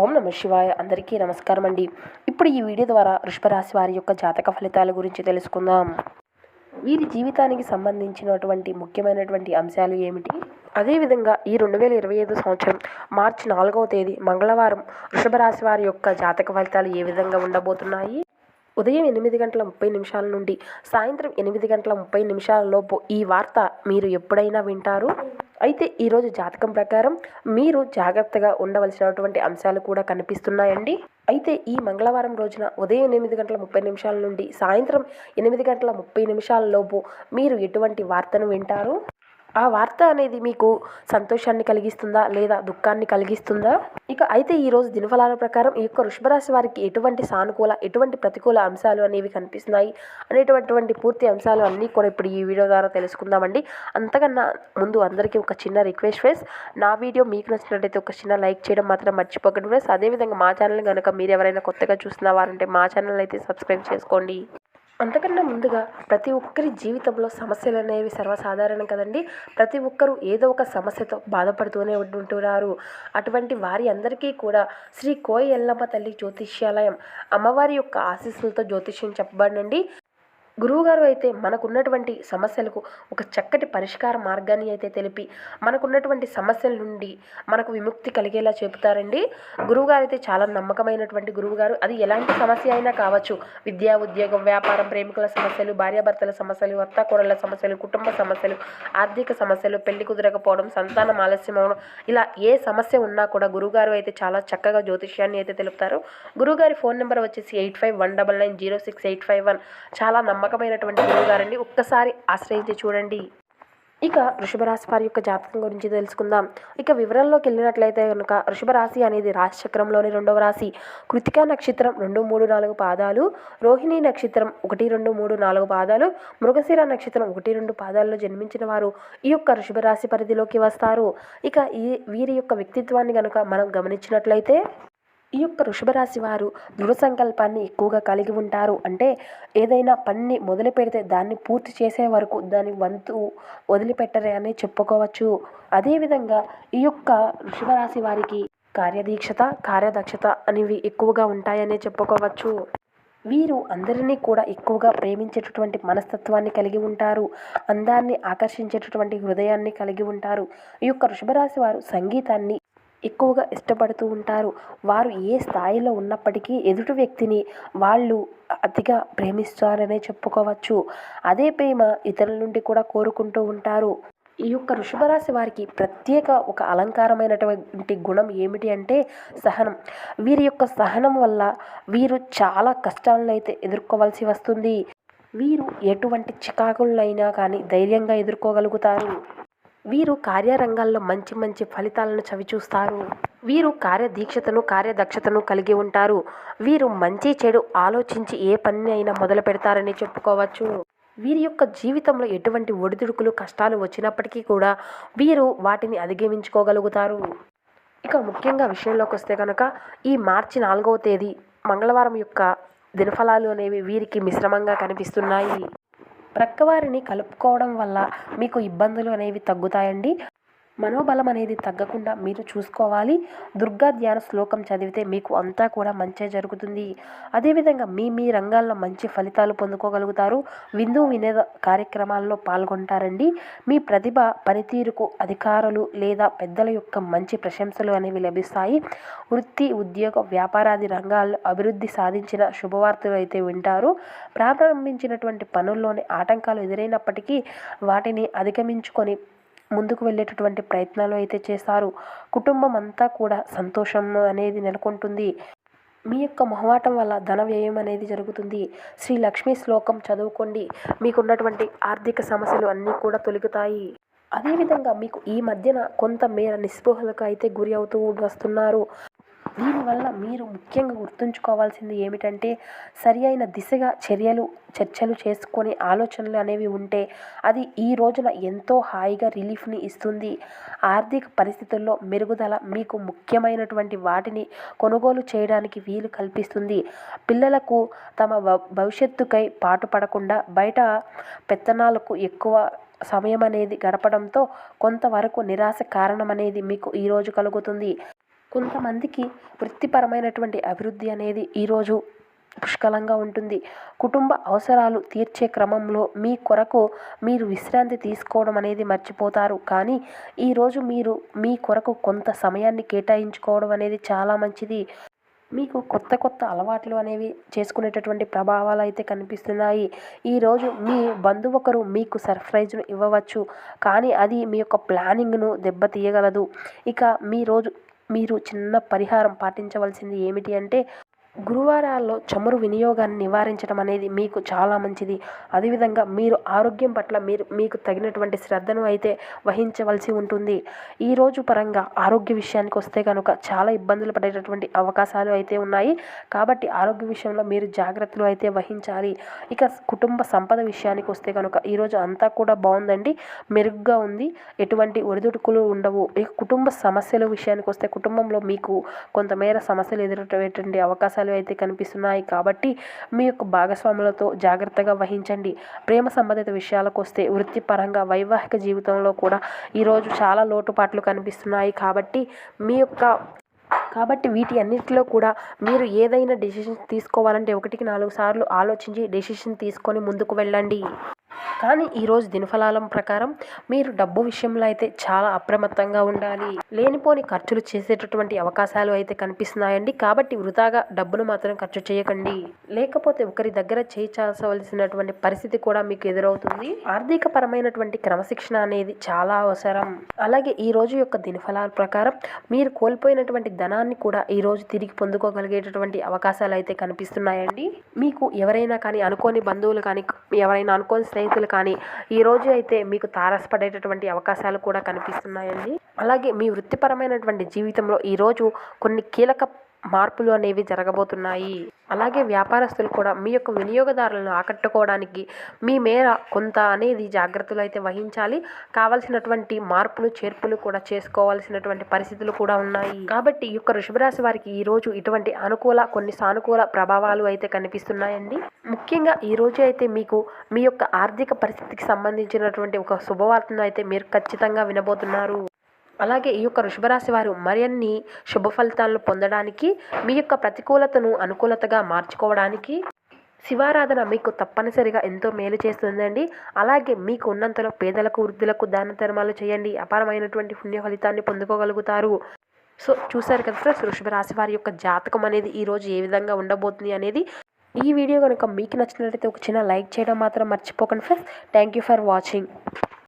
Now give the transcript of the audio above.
ఓం నమ శివాయ. అందరికీ నమస్కారం అండి. ఇప్పుడు ఈ వీడియో ద్వారా వృషభరాశి వారి యొక్క జాతక ఫలితాల గురించి తెలుసుకుందాం. వీరి జీవితానికి సంబంధించినటువంటి ముఖ్యమైనటువంటి అంశాలు ఏమిటి? అదేవిధంగా ఈ రెండు వేల ఇరవై ఐదు సంవత్సరం మార్చి నాలుగవ తేదీ మంగళవారం వృషభరాశి వారి యొక్క జాతక ఫలితాలు ఏ విధంగా ఉండబోతున్నాయి? ఉదయం ఎనిమిది గంటల ముప్పై నిమిషాల నుండి సాయంత్రం ఎనిమిది గంటల ముప్పై నిమిషాల లోపు ఈ వార్త మీరు ఎప్పుడైనా వింటారు? అయితే ఈరోజు జాతకం ప్రకారం మీరు జాగ్రత్తగా ఉండవలసినటువంటి అంశాలు కూడా కనిపిస్తున్నాయండి. అయితే ఈ మంగళవారం రోజున ఉదయం ఎనిమిది గంటల ముప్పై నిమిషాల నుండి సాయంత్రం ఎనిమిది గంటల ముప్పై నిమిషాల లోపు మీరు ఎటువంటి వార్తను వింటారు? ఆ వార్త అనేది మీకు సంతోషాన్ని కలిగిస్తుందా లేదా దుఃఖాన్ని కలిగిస్తుందా? ఇక అయితే ఈరోజు దినఫలాల ప్రకారం ఈ యొక్క వృషభరాశి వారికి ఎటువంటి సానుకూల ఎటువంటి ప్రతికూల అంశాలు అనేవి కనిపిస్తున్నాయి అనేటటువంటి పూర్తి అంశాలు అన్నీ కూడా ఇప్పుడు ఈ వీడియో ద్వారా తెలుసుకుందామండి. అంతకన్నా ముందు అందరికీ ఒక చిన్న రిక్వెస్ట్ ఫ్రెండ్స్ నా వీడియో మీకు నచ్చినట్టయితే ఒక చిన్న లైక్ చేయడం మాత్రం మర్చిపోకండి ఫ్రెండ్స్. అదేవిధంగా మా ఛానల్ కనుక మీరు ఎవరైనా కొత్తగా చూస్తున్న వారంటే మా ఛానల్ అయితే సబ్స్క్రైబ్ చేసుకోండి. అంతకన్నా ముందుగా ప్రతి ఒక్కరి జీవితంలో సమస్యలు అనేవి సర్వసాధారణం కదండి. ప్రతి ఒక్కరూ ఏదో ఒక సమస్యతో బాధపడుతూనే ఉంటుంటున్నారు అటువంటి వారి అందరికీ కూడా శ్రీ కోయి ఎల్లమ్మ తల్లి జ్యోతిష్యాలయం అమ్మవారి యొక్క ఆశీస్సులతో జ్యోతిష్యం చెప్పబడండి గురువుగారు అయితే మనకున్నటువంటి సమస్యలకు ఒక చక్కటి పరిష్కార మార్గాన్ని అయితే తెలిపి మనకున్నటువంటి సమస్యల నుండి మనకు విముక్తి కలిగేలా చెబుతారండి. గురువుగారు అయితే చాలా నమ్మకమైనటువంటి గురువుగారు. అది ఎలాంటి సమస్య అయినా కావచ్చు. విద్యా ఉద్యోగం వ్యాపారం ప్రేమికుల సమస్యలు భార్యాభర్తల సమస్యలు అత్తాకోడళ్ళ సమస్యలు కుటుంబ సమస్యలు ఆర్థిక సమస్యలు పెళ్ళి కుదరకపోవడం సంతానం ఆలస్యం అవడం ఇలా ఏ సమస్య ఉన్నా కూడా గురువుగారు అయితే చాలా చక్కగా జ్యోతిష్యాన్ని అయితే తెలుపుతారు. గురువుగారి ఫోన్ నెంబర్ వచ్చేసి eight five one double nine zero six eight five one. చాలా నమ్మకమైనటువంటి గురువు గారండి. ఒక్కసారి ఆశ్రయించి చూడండి. ఇక వృషభరాశి వారి యొక్క జాతకం గురించి తెలుసుకుందాం. ఇక వివరంలోకి వెళ్ళినట్లయితే కనుక వృషభరాశి అనేది రాశిచక్రంలోని రెండవ రాశి. కృతికా నక్షత్రం రెండు మూడు నాలుగు పాదాలు. రోహిణి నక్షత్రం ఒకటి రెండు మూడు నాలుగు పాదాలు. మృగశిర నక్షత్రం ఒకటి రెండు పాదాల్లో జన్మించిన వారు ఈ యొక్క వృషభరాశి పరిధిలోకి వస్తారు. ఇక ఈ వీరి యొక్క వ్యక్తిత్వాన్ని కనుక మనం గమనించినట్లయితే ఈ యొక్క వృషభరాశి వారు దృఢ సంకల్పాన్ని ఎక్కువగా కలిగి ఉంటారు. అంటే ఏదైనా పనిని మొదలు పెడితే దాన్ని పూర్తి చేసే వరకు దాని వంతు వదిలిపెట్టరే అని చెప్పుకోవచ్చు. అదేవిధంగా ఈ యొక్క వృషభరాశి వారికి కార్యదీక్షత కార్యదక్షత అనేవి ఎక్కువగా ఉంటాయనే చెప్పుకోవచ్చు. వీరు అందరినీ కూడా ఎక్కువగా ప్రేమించేటటువంటి మనస్తత్వాన్ని కలిగి ఉంటారు. అందాన్ని ఆకర్షించేటటువంటి హృదయాన్ని కలిగి ఉంటారు. ఈ యొక్క వృషభరాశి వారు సంగీతాన్ని ఎక్కువగా ఇష్టపడుతూ ఉంటారు. వారు ఏ స్థాయిలో ఉన్నప్పటికీ ఎదుటి వ్యక్తిని వాళ్ళు అతిగా ప్రేమిస్తారనే చెప్పుకోవచ్చు. అదే ప్రేమ ఇతరుల నుండి కూడా కోరుకుంటూ ఉంటారు. ఈ యొక్క వృషభరాశి వారికి ప్రత్యేక ఒక అలంకారమైనటువంటి గుణం ఏమిటి అంటే సహనం. వీరి యొక్క సహనం వల్ల వీరు చాలా కష్టాలను అయితే ఎదుర్కోవాల్సి వస్తుంది. వీరు ఎటువంటి చికాకులైనా కానీ ధైర్యంగా ఎదుర్కోగలుగుతారు. వీరు కార్యరంగాల్లో మంచి మంచి ఫలితాలను చవిచూస్తారు వీరు కార్యదీక్షతను కార్యదక్షతను కలిగి ఉంటారు. వీరు మంచి చెడు ఆలోచించి ఏ పని అయినా మొదలు పెడతారని చెప్పుకోవచ్చు. వీరి యొక్క జీవితంలో ఎటువంటి ఒడిదుడుకులు కష్టాలు వచ్చినప్పటికీ కూడా వీరు వాటిని అధిగమించుకోగలుగుతారు. ఇక ముఖ్యంగా విషయంలోకి వస్తే కనుక ఈ మార్చి నాలుగవ తేదీ మంగళవారం యొక్క దినఫలాలు అనేవి వీరికి మిశ్రమంగా కనిపిస్తున్నాయి. ప్రక్కవారిని కలుపుకోవడం వల్ల మీకు ఇబ్బందులు అనేవి తగ్గుతాయండి. మనోబలం అనేది తగ్గకుండా మీరు చూసుకోవాలి. దుర్గా ధ్యాన శ్లోకం చదివితే మీకు అంతా కూడా మంచి జరుగుతుంది. అదేవిధంగా మీ మీ రంగాల్లో మంచి ఫలితాలు పొందుకోగలుగుతారు. విందు వినేద కార్యక్రమాల్లో పాల్గొంటారండి. మీ ప్రతిభ పనితీరుకు అధికారులు లేదా పెద్దల యొక్క మంచి ప్రశంసలు అనేవి లభిస్తాయి. వృత్తి ఉద్యోగ వ్యాపారాది రంగాల్లో అభివృద్ధి సాధించిన శుభవార్తలు అయితే వింటారు. ప్రారంభించినటువంటి పనుల్లోని ఆటంకాలు ఎదురైనప్పటికీ వాటిని అధిగమించుకొని ముందుకు వెళ్ళేటటువంటి ప్రయత్నాలు అయితే చేశారు. కుటుంబం అంతా కూడా సంతోషం అనేది నెలకొంటుంది. మీ యొక్క మొహమాటం వల్ల ధన వ్యయం అనేది జరుగుతుంది. శ్రీ లక్ష్మీ శ్లోకం చదువుకోండి. మీకున్నటువంటి ఆర్థిక సమస్యలు అన్నీ కూడా తొలగుతాయి. అదేవిధంగా మీకు ఈ మధ్యన కొంత మేర నిస్పృహలకు అయితే గురి అవుతూ వస్తున్నారు. దీనివల్ల మీరు ముఖ్యంగా గుర్తుంచుకోవాల్సింది ఏమిటంటే సరి అయిన దిశగా చర్యలు చర్చలు చేసుకొని ఆలోచనలు అనేవి ఉంటే అది ఈ రోజున ఎంతో హాయిగా రిలీఫ్ని ఇస్తుంది. ఆర్థిక పరిస్థితుల్లో మెరుగుదల మీకు ముఖ్యమైనటువంటి వాటిని కొనుగోలు చేయడానికి వీలు కల్పిస్తుంది. పిల్లలకు తమ భవిష్యత్తుకై పాటుపడకుండా బయట పెత్తనాలకు ఎక్కువ సమయం అనేది గడపడంతో కొంతవరకు నిరాశ కారణం అనేది మీకు ఈరోజు కలుగుతుంది. కొంతమందికి వృత్తిపరమైనటువంటి అభివృద్ధి అనేది ఈరోజు పుష్కలంగా ఉంటుంది. కుటుంబ అవసరాలు తీర్చే క్రమంలో మీ కొరకు మీరు విశ్రాంతి తీసుకోవడం అనేది మర్చిపోతారు. కానీ ఈరోజు మీరు మీ కొరకు కొంత సమయాన్ని కేటాయించుకోవడం అనేది చాలా మంచిది. మీకు కొత్త కొత్త అలవాట్లు అనేవి చేసుకునేటటువంటి ప్రభావాలు అయితే కనిపిస్తున్నాయి. ఈరోజు మీ బంధువు ఒకరు మీకు సర్ప్రైజ్ను ఇవ్వవచ్చు. కానీ అది మీ యొక్క ప్లానింగ్ను దెబ్బతీయగలదు. ఇక మీ రోజు మీరు చిన్న పరిహారం పాటించవలసింది ఏమిటి అంటే గురువారాల్లో చమురు వినియోగాన్ని నివారించడం అనేది మీకు చాలా మంచిది. అదేవిధంగా మీరు ఆరోగ్యం పట్ల మీరు మీకు తగినటువంటి శ్రద్ధను అయితే వహించవలసి ఉంటుంది. ఈరోజు పరంగా ఆరోగ్య విషయానికి వస్తే కనుక చాలా ఇబ్బందులు పడేటటువంటి అవకాశాలు అయితే ఉన్నాయి. కాబట్టి ఆరోగ్య విషయంలో మీరు జాగ్రత్తలు అయితే వహించాలి. ఇక కుటుంబ సంపద విషయానికి వస్తే కనుక ఈరోజు అంతా కూడా బాగుందండి. మెరుగ్గా ఉంది. ఎటువంటి ఒడిదుడుకులు ఉండవు. ఇక కుటుంబ సమస్యల విషయానికి వస్తే కుటుంబంలో మీకు కొంతమేర సమస్యలు ఎదురయ్యేటువంటి అవకాశాలు అవకాశాలు అయితే కనిపిస్తున్నాయి కాబట్టి మీ యొక్క భాగస్వాములతో జాగ్రత్తగా వహించండి. ప్రేమ సంబంధిత విషయాలకు వస్తే వృత్తిపరంగా వైవాహిక జీవితంలో కూడా ఈరోజు చాలా లోటుపాట్లు కనిపిస్తున్నాయి కాబట్టి మీ యొక్క కాబట్టి వీటి అన్నిటిలో కూడా మీరు ఏదైనా డెసిషన్ తీసుకోవాలంటే ఒకటికి నాలుగు సార్లు ఆలోచించి డెసిషన్ తీసుకొని ముందుకు వెళ్ళండి. కానీ ఈరోజు దినఫలాలం ప్రకారం మీరు డబ్బు విషయంలో అయితే చాలా అప్రమత్తంగా ఉండాలి. లేనిపోని ఖర్చులు చేసేటటువంటి అవకాశాలు అయితే కనిపిస్తున్నాయండి. కాబట్టి వృధాగా డబ్బును మాత్రం ఖర్చు చేయకండి. లేకపోతే ఒకరి దగ్గర చేయించాల్సవలసినటువంటి పరిస్థితి కూడా మీకు ఎదురవుతుంది. ఆర్థిక పరమైనటువంటి క్రమశిక్షణ అనేది చాలా అవసరం. అలాగే ఈ రోజు యొక్క దినఫలాల ప్రకారం మీరు కోల్పోయినటువంటి ధనాన్ని కూడా ఈరోజు తిరిగి పొందుకోగలిగేటటువంటి అవకాశాలు అయితే కనిపిస్తున్నాయండి. మీకు ఎవరైనా కానీ అనుకోని బంధువులు కానీ ఎవరైనా అనుకోని స్నేహితులు కానీ ఈరోజు అయితే మీకు తారసపడేటటువంటి అవకాశాలు కూడా కనిపిస్తున్నాయండి. అలాగే మీ వృత్తిపరమైనటువంటి జీవితంలో ఈరోజు కొన్ని కీలక మార్పులు అనేవి జరగబోతున్నాయి. అలాగే వ్యాపారస్తులు కూడా మీ యొక్క వినియోగదారులను ఆకట్టుకోవడానికి మీ మేర కొంత అనేది జాగ్రత్తలు అయితే వహించాలి. కావలసినటువంటి మార్పులు చేర్పులు కూడా చేసుకోవాల్సినటువంటి పరిస్థితులు కూడా ఉన్నాయి. కాబట్టి ఈ యొక్క వృషభరాశి వారికి ఈరోజు ఇటువంటి అనుకూల కొన్ని సానుకూల ప్రభావాలు అయితే కనిపిస్తున్నాయండి. ముఖ్యంగా ఈరోజు అయితే మీకు మీ యొక్క ఆర్థిక పరిస్థితికి సంబంధించినటువంటి ఒక శుభవార్తను అయితే మీరు ఖచ్చితంగా వినబోతున్నారు. అలాగే ఈ యొక్క వృషభరాశి వారు మరిన్ని శుభ ఫలితాలను పొందడానికి మీ యొక్క ప్రతికూలతను అనుకూలతగా మార్చుకోవడానికి శివారాధన మీకు తప్పనిసరిగా ఎంతో మేలు చేస్తుందండి. అలాగే మీకు ఉన్నంతలో పేదలకు వృద్ధులకు దాన ధర్మాలు చేయండి. అపారమైనటువంటి పుణ్య ఫలితాన్ని పొందుకోగలుగుతారు. సో చూసారు కదా ఫ్రెండ్స్ వృషభ రాశి వారి యొక్క జాతకం అనేది ఈరోజు ఏ విధంగా ఉండబోతుంది అనేది. ఈ వీడియో కనుక మీకు నచ్చినట్లయితే ఒక చిన్న లైక్ చేయడం మాత్రం మర్చిపోకండి friends. Thank you for watching.